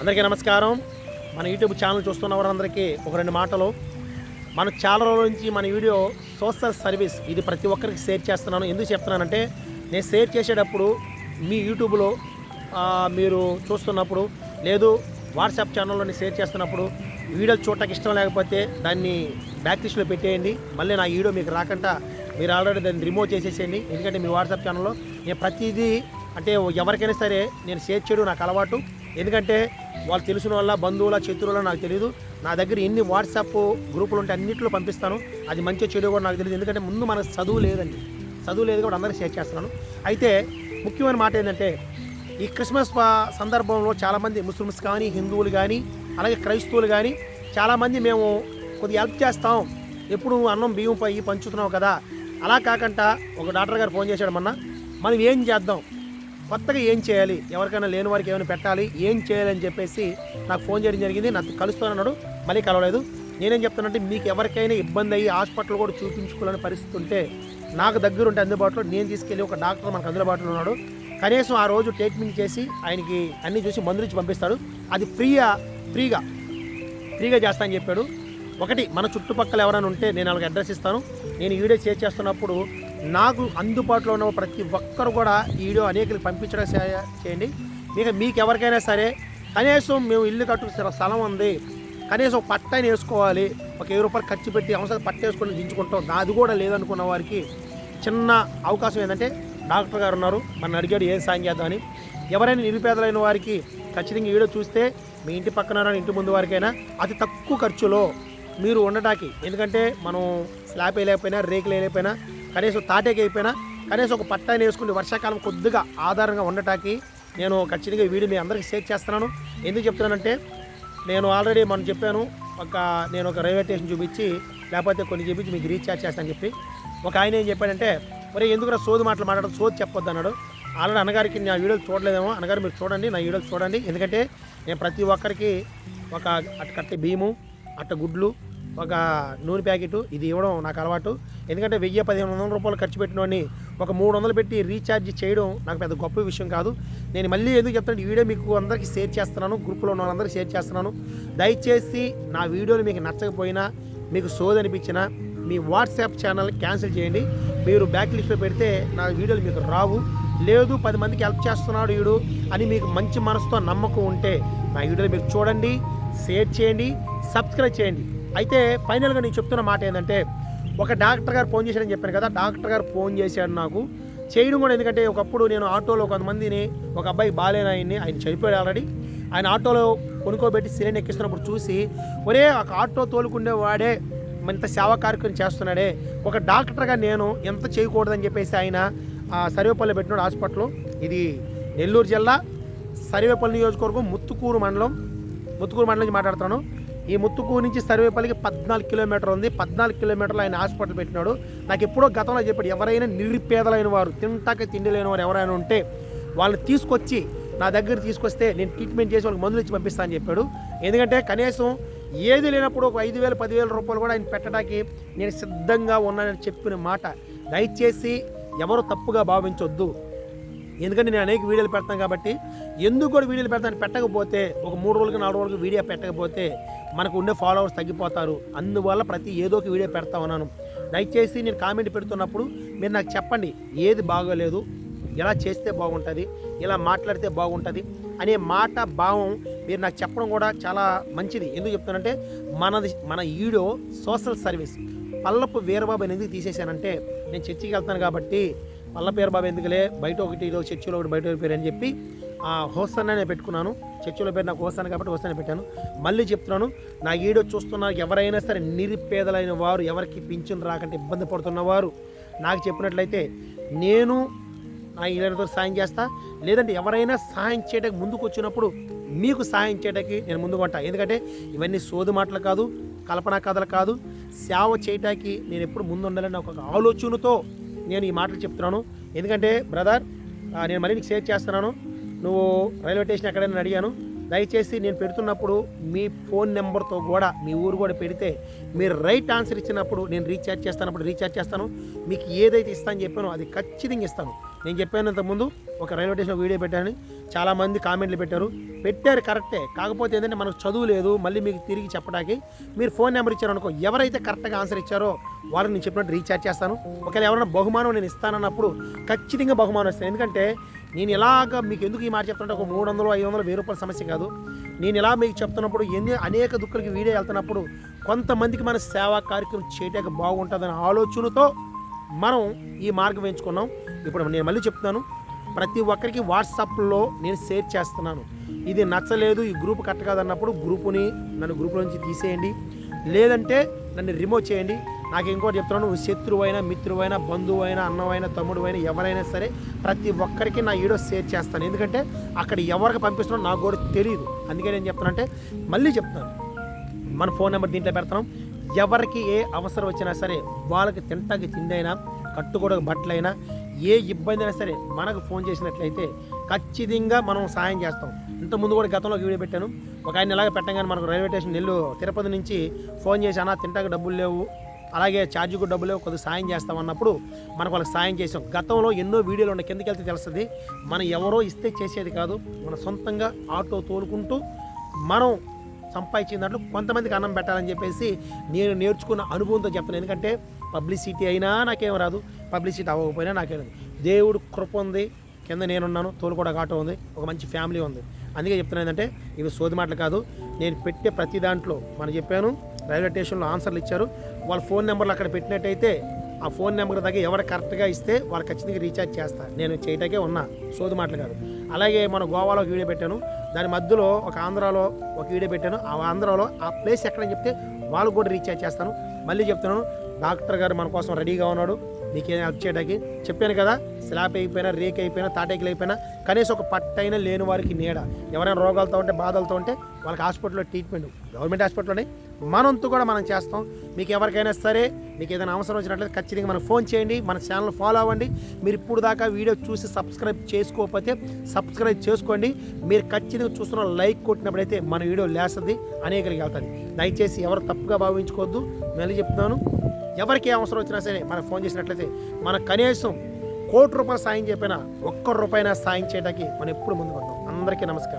అందరికీ నమస్కారం. మన యూట్యూబ్ ఛానల్ చూస్తున్న వారందరికీ ఒక రెండు మాటలు. మన చాలా రోజుల నుంచి మన వీడియో సోషల్ సర్వీస్ ఇది ప్రతి ఒక్కరికి షేర్ చేస్తున్నాను. ఎందుకు చెప్తున్నానంటే నేను షేర్ చేసేటప్పుడు మీ యూట్యూబ్లో మీరు చూస్తున్నప్పుడు లేదు వాట్సాప్ ఛానల్లో షేర్ చేస్తున్నప్పుడు వీడియోలు చూడటానికి ఇష్టం లేకపోతే దాన్ని బ్యాక్ లిస్ట్లో పెట్టేయండి. మళ్ళీ నా వీడియో మీకు రాకుండా మీరు ఆల్రెడీ దాన్ని రిమూవ్ చేసేసేయండి. ఎందుకంటే మీ వాట్సాప్ ఛానల్లో నేను ప్రతిదీ అంటే ఎవరికైనా సరే నేను షేర్ చేయడం నాకు అలవాటు. ఎందుకంటే వాళ్ళు తెలిసిన వాళ్ళ బంధువుల చిత్రుల నాకు తెలియదు నా దగ్గర ఎన్ని వాట్సాప్ గ్రూపులు ఉంటే అన్నింటిలో పంపిస్తాను. అది మంచి చెడు కూడా నాకు తెలియదు ఎందుకంటే ముందు మనకు చదువు లేదండి. చదువు లేదు కూడా అందరికీ షేర్ చేస్తున్నాను. అయితే ముఖ్యమైన మాట ఏంటంటే ఈ క్రిస్మస్ సందర్భంలో చాలామంది ముస్లిమ్స్ కానీ హిందువులు కానీ అలాగే క్రైస్తవులు కానీ చాలామంది మేము కొద్దిగా హెల్ప్ చేస్తాం. ఎప్పుడు నువ్వు అన్నం బియ్యం పై పంచుతున్నావు కదా. అలా కాకుండా ఒక డాక్టర్ గారు ఫోన్ చేశాడు మొన్న. మనం ఏం చేద్దాం? కొత్తగా ఏం చేయాలి? ఎవరికైనా లేని వారికి ఏమైనా పెట్టాలి? ఏం చేయాలని చెప్పేసి నాకు ఫోన్ చేయడం జరిగింది. నాకు కలుస్తానన్నాడు మళ్ళీ కలవలేదు. నేనేం చెప్తానంటే మీకు ఎవరికైనా ఇబ్బంది అయ్యి హాస్పిటల్ కూడా చూపించుకోవాలని పరిస్థితి ఉంటే నాకు దగ్గర ఉంటే అందుబాటులో నేను తీసుకెళ్ళి ఒక డాక్టర్ మనకు అందుబాటులో ఉన్నాడు. కనీసం ఆ రోజు ట్రీట్మెంట్ చేసి ఆయనకి అన్నీ చూసి మందులు ఇచ్చి పంపిస్తాడు. అది ఫ్రీగా ఫ్రీగా. ఫ్రీగా చేస్తా అని చెప్పాడు. ఒకటి మన చుట్టుపక్కల ఎవరైనా ఉంటే నేను వాళ్ళకి అడ్రస్ ఇస్తాను. నేను వీడియో షేర్ చేస్తున్నప్పుడు నాకు అందుబాటులో ఉన్న ప్రతి ఒక్కరు కూడా ఈ వీడియో అనేకలకు పంపించడం చేయండి. మీకు మీకు ఎవరికైనా సరే కనీసం మేము ఇల్లు కట్టుకున్న స్థలం ఉంది. కనీసం పట్టని వేసుకోవాలి. ఒక వెయ్యి రూపాయలు ఖర్చు పెట్టి అవసరం పట్ట వేసుకొని దించుకుంటాం. నాది కూడా లేదనుకున్న వారికి చిన్న అవకాశం ఏంటంటే డాక్టర్ గారు ఉన్నారు. మన అడిగాడు ఏం సాయం చేద్దామని ఎవరైనా నిరుపేదలైన వారికి ఖచ్చితంగా ఈ వీడియో చూస్తే మీ ఇంటి పక్కన ఇంటి ముందు వారికైనా అతి తక్కువ ఖర్చులో మీరు ఉండటానికి ఎందుకంటే మనం స్లాబ్ వేయలేకపోయినా రేకులు వేయలేకపోయినా కనీసం తాటేకి అయిపోయినా కనీసం ఒక పట్టాన్ని వేసుకుని వర్షాకాలం కొద్దిగా ఆధారంగా ఉండటానికి నేను ఖచ్చితంగా ఈ వీడియో మీ అందరికీ షేర్ చేస్తున్నాను. ఎందుకు చెప్తున్నానంటే నేను ఆల్రెడీ మనం చెప్పాను ఒక నేను ఒక రైల్వే స్టేషన్ చూపించి లేకపోతే కొన్ని చూపించి మీకు రీఛార్జ్ చేస్తానని చెప్పి. ఒక ఆయన ఏం చెప్పాడంటే మరి ఎందుకురా సోది మాటలు మాట్లాడడం? సోది చెప్పొద్దు అన్నాడు. ఆల్రెడీ అన్నగారికి నా వీడియోలు చూడలేదేమో. అన్నగారు మీరు చూడండి నా వీడియోలు చూడండి. ఎందుకంటే నేను ప్రతి ఒక్కరికి ఒక అట్ట కట్టి బియ్యము అట్ట గుడ్లు ఒక నూనె ప్యాకెట్ ఇది ఇవ్వడం నాకు అలవాటు. ఎందుకంటే వెయ్యి పదిహేను వందల రూపాయలు ఖర్చు పెట్టినోని ఒక మూడు వందలు పెట్టి రీఛార్జ్ చేయడం నాకు పెద్ద గొప్ప విషయం కాదు. నేను మళ్ళీ ఎందుకు చెప్తాను ఈ వీడియో మీకు అందరికీ షేర్ చేస్తున్నాను గ్రూప్లో ఉన్న వాళ్ళందరికీ షేర్ చేస్తున్నాను. దయచేసి నా వీడియోలు మీకు నచ్చకపోయినా మీకు సోది అనిపించినా మీ వాట్సాప్ ఛానల్ క్యాన్సిల్ చేయండి. మీరు బ్యాక్ లిస్ట్లో పెడితే నా వీడియోలు మీకు రావు. లేదు పది మందికి హెల్ప్ చేస్తున్నాడు వీడు అని మీకు మంచి మనసుతో నమ్మకం ఉంటే నా వీడియోలు మీరు చూడండి షేర్ చేయండి సబ్స్క్రైబ్ చేయండి. అయితే ఫైనల్గా నేను చెప్తున్న మాట ఏంటంటే ఒక డాక్టర్ గారు ఫోన్ చేశాడని చెప్పాను కదా డాక్టర్ గారు ఫోన్ చేశాడు నాకు. చేయడం కూడా ఎందుకంటే ఒకప్పుడు నేను ఆటోలో కొంతమందిని ఒక అబ్బాయి బాలేని ఆయన్ని ఆయన చనిపోయాడు ఆల్రెడీ. ఆయన ఆటోలో కొనుక్కోబెట్టి సిలిండర్ ఎక్కిస్తున్నప్పుడు చూసి ఒరే ఒక ఆటో తోలుకుండే వాడే ఇంత సేవా కార్యక్రమం చేస్తున్నాడే. ఒక డాక్టర్గా నేను ఎంత చేయకూడదని చెప్పేసి ఆయన ఆ సర్వేపల్లి పెట్టినాడు హాస్పిటల్ ఇది నెల్లూరు జిల్లా సర్వేపల్లి నియోజకవర్గం ముత్తుకూరు మండలం. ముత్తుకూరు మండలం నుంచి మాట్లాడుతాను ఈ ముత్తుకూరు నుంచి సర్వేపల్లికి పద్నాలుగు కిలోమీటర్ ఉంది. పద్నాలుగు కిలోమీటర్లు ఆయన హాస్పిటల్ పెట్టినాడు. నాకు ఎప్పుడో గతంలో చెప్పాడు ఎవరైనా నిరుపేదలైన వారు తింటాక తిండి లేని వారు ఎవరైనా ఉంటే వాళ్ళని తీసుకొచ్చి నా దగ్గర తీసుకొస్తే నేను ట్రీట్మెంట్ చేసి వాళ్ళకి మందులు ఇచ్చి పంపిస్తానని చెప్పాడు. ఎందుకంటే కనీసం ఏది లేనప్పుడు ఒక ఐదు వేలు పదివేల రూపాయలు కూడా ఆయన పెట్టడానికి నేను సిద్ధంగా ఉన్నానని చెప్పిన మాట. దయచేసి ఎవరు తప్పుగా భావించొద్దు. ఎందుకంటే నేను అనేక వీడియోలు పెడతాను కాబట్టి ఎందుకు కూడా వీడియోలు పెడతాను పెట్టకపోతే ఒక మూడు రోజులకి నాలుగు రోజులకి వీడియో పెట్టకపోతే మనకు ఉండే ఫాలోవర్స్ తగ్గిపోతారు. అందువల్ల ప్రతి ఏదో ఒక వీడియో పెడతా ఉన్నాను. దయచేసి నేను కామెంట్ పెడుతున్నప్పుడు మీరు నాకు చెప్పండి ఏది బాగోలేదు ఎలా చేస్తే బాగుంటుంది ఇలా మాట్లాడితే బాగుంటుంది అనే మాట భావం మీరు నాకు చెప్పడం కూడా చాలా మంచిది. ఎందుకు చెప్తానంటే మనది మన video social service. Pallapu Veerababu ఎందుకు తీసేశానంటే నేను చర్చికి వెళ్తాను కాబట్టి పల్ల పేరు బాబు ఎందుకులే? బయట ఒకటి ఇదో చర్చిలో ఒకటి బయట పేరు అని చెప్పి ఆ హోసన్ నేను పెట్టుకున్నాను. చర్చిలో పేరు నాకు హోస్తాను కాబట్టి హోసన్ పెట్టాను. మళ్ళీ చెప్తున్నాను నా వీడియో చూస్తున్న ఎవరైనా సరే నిరుపేదలైన వారు ఎవరికి పింఛన్ రాకంటే ఇబ్బంది పడుతున్న వారు నాకు చెప్పినట్లయితే నేను నా ఇళ్ళతో సాయం చేస్తా. లేదంటే ఎవరైనా సాయం చేయడానికి ముందుకు వచ్చినప్పుడు మీకు సాయం చేయడానికి నేను ముందుకు ఉంటా. ఎందుకంటే ఇవన్నీ సోదు మాటలు కాదు కల్పనా కథలు కాదు. సేవ చేయటానికి నేను ఎప్పుడు ముందు ఉండాలని ఒక ఆలోచనతో నేను ఈ మాటలు చెప్తున్నాను. ఎందుకంటే బ్రదర్ నేను మళ్ళీ నీకు షేర్ చేస్తున్నాను. నువ్వు రైల్వే స్టేషన్ ఎక్కడైనా అడిగాను. దయచేసి నేను పెడుతున్నప్పుడు మీ ఫోన్ నెంబర్తో కూడా మీ ఊరు కూడా పెడితే మీరు రైట్ ఆన్సర్ ఇచ్చినప్పుడు నేను రీఛార్జ్ చేస్తానప్పుడు రీఛార్జ్ చేస్తాను. మీకు ఏదైతే ఇస్తాను చెప్పానో అది ఖచ్చితంగా ఇస్తాను. నేను చెప్పాను ఇంతకుముందు ఒక రైల్వే స్టేషన్ వీడియో పెట్టాను. చాలామంది కామెంట్లు పెట్టారు. పెట్టారు కరెక్టే. కాకపోతే ఏంటంటే మనకు చదువు లేదు. మళ్ళీ మీకు తిరిగి చెప్పడానికి మీరు ఫోన్ నెంబర్ ఇచ్చారు అనుకో ఎవరైతే కరెక్ట్గా ఆన్సర్ ఇచ్చారో వాళ్ళని నేను చెప్పినట్టు రీఛార్జ్ చేస్తాను. ఒకవేళ ఎవరైనా బహుమానం నేను ఇస్తానన్నప్పుడు ఖచ్చితంగా బహుమానం ఇస్తాను. ఎందుకంటే నేను ఇలాగ మీకు ఎందుకు ఈ మాట చెప్తుంటే ఒక మూడు వందలు ఐదు వందలు వెయ్యి రూపాయల సమస్య కాదు. నేను ఇలా మీకు చెప్తున్నప్పుడు ఎన్ని అనేక దుఃఖులకి వీడియో వెళ్తున్నప్పుడు కొంతమందికి మన సేవా కార్యక్రమం చేయటానికి బాగుంటుందనే ఆలోచనతో మనం ఈ మార్గం ఎంచుకున్నాం. ఇప్పుడు నేను మళ్ళీ చెప్తున్నాను. ప్రతి ఒక్కరికి వాట్సాప్లో నేను షేర్ చేస్తున్నాను. ఇది నచ్చలేదు ఈ గ్రూప్ కరెక్ట్ కాదన్నప్పుడు గ్రూపుని నన్ను గ్రూప్ నుంచి తీసేయండి. లేదంటే నన్ను రిమూవ్ చేయండి. నాకు ఇంకోటి చెప్తున్నాను నువ్వు శత్రువైనా మిత్రువైనా బంధువైనా అన్నవైనా తమ్ముడువైనా ఎవరైనా సరే ప్రతి ఒక్కరికి నా వీడియో షేర్ చేస్తాను. ఎందుకంటే అక్కడ ఎవరికి పంపిస్తున్నారో నాకు కూడా తెలియదు అందుకే నేను చెప్తానంటే మళ్ళీ చెప్తాను మన ఫోన్ నెంబర్ దీంట్లో పెడతాం ఎవరికి ఏ అవసరం వచ్చినా సరే వాళ్ళకి తింటాకి తిండైనా కట్టుకోవడానికి బట్టలైనా ఏ ఇబ్బంది అయినా సరే మనకు ఫోన్ చేసినట్లయితే ఖచ్చితంగా మనం సాయం చేస్తాం. ఇంతకుముందు కూడా గతంలో వీడియో పెట్టాను. ఒక ఆయన ఇలాగ పెట్టగానే మనకు రైల్వే స్టేషన్ నెల్లు తిరుపతి నుంచి ఫోన్ చేసి అన్న తింటాక డబ్బులు లేవు. అలాగే ఛార్జీకి డబ్బులు లేవు. కొద్దిగా సాయం చేస్తాం అన్నప్పుడు మనకు వాళ్ళకి సాయం చేసాం. గతంలో ఎన్నో వీడియోలు ఉన్నాయి. కిందకి వెళ్తే తెలుస్తుంది. మనం ఎవరో ఇస్తే చేసేది కాదు. మన సొంతంగా ఆటో తోలుకుంటూ మనం సంపాదించిన దాంట్లో కొంతమందికి అన్నం పెట్టాలని చెప్పేసి నేను నేర్చుకున్న అనుభవంతో చెప్తాను ఎందుకంటే పబ్లిసిటీ అయినా నాకేం రాదు. పబ్లిసిటీ అవ్వకపోయినా నాకేం రాదు. దేవుడు కృప ఉంది. కింద నేనున్నాను. తోలుకోడ ఆటో ఉంది. ఒక మంచి ఫ్యామిలీ ఉంది. అందుకే చెప్తున్నాను ఏంటంటే ఇవి సోది మాటలు కాదు. నేను పెట్టే ప్రతి దాంట్లో మనం చెప్పాను రైల్వే స్టేషన్లో ఆన్సర్లు ఇచ్చారు. వాళ్ళ ఫోన్ నెంబర్లు అక్కడ పెట్టినట్టయితే ఆ ఫోన్ నెంబర్ దగ్గర ఎవరు కరెక్ట్గా ఇస్తే వాళ్ళు ఖచ్చితంగా రీఛార్జ్ చేస్తారు. నేను చేయటాకే ఉన్నా. సోది మాటలు కాదు. అలాగే మన గోవాలో ఒక వీడియో పెట్టాను. దాని మధ్యలో ఒక ఆంధ్రాలో ఒక వీడియో పెట్టాను. ఆ ఆంధ్రాలో ఆ ప్లేస్ ఎక్కడని చెప్తే వాళ్ళు కూడా రీఛార్జ్ చేస్తాను. మళ్ళీ చెప్తున్నాను. డాక్టర్ గారు మన కోసం రెడీగా ఉన్నాడు. నీకేం హెల్ప్ చేయడానికి చెప్పాను కదా స్లాబ్ అయిపోయినా రేక్ అయిపోయినా తాటేకులు అయిపోయినా కనీసం ఒక పట్టైన లేని వారికి నీడ. ఎవరైనా రోగాలతో ఉంటే బాధలతో ఉంటే వాళ్ళకి హాస్పిటల్లో ట్రీట్మెంట్ గవర్నమెంట్ హాస్పిటల్లోనే మనంతు కూడా మనం చేస్తాం. మీకు ఎవరికైనా సరే మీకు ఏదైనా అవసరం వచ్చినట్లయితే ఖచ్చితంగా మనకు ఫోన్ చేయండి మన ఛానల్ ఫాలో అవ్వండి. మీరు ఇప్పుడు దాకా వీడియో చూసి సబ్స్క్రైబ్ చేసుకోకపోతే సబ్స్క్రైబ్ చేసుకోండి. మీరు ఖచ్చితంగా చూస్తున్న లైక్ కొట్టినప్పుడైతే మన వీడియో లేస్తుంది అనేకరికి వెళ్తుంది. దయచేసి ఎవరు తప్పుగా భావించుకోవద్దు. మళ్ళీ చెప్తున్నాను ఎవరికి ఏ అవసరం వచ్చినా సరే మనకు ఫోన్ చేసినట్లయితే మన కనీసం కోటి రూపాయలు సాయం చెప్పినా ఒక్క రూపాయినా సాయం చేయడానికి మనం ఎప్పుడు ముందుకు వద్దాం అందరికీ నమస్కారం.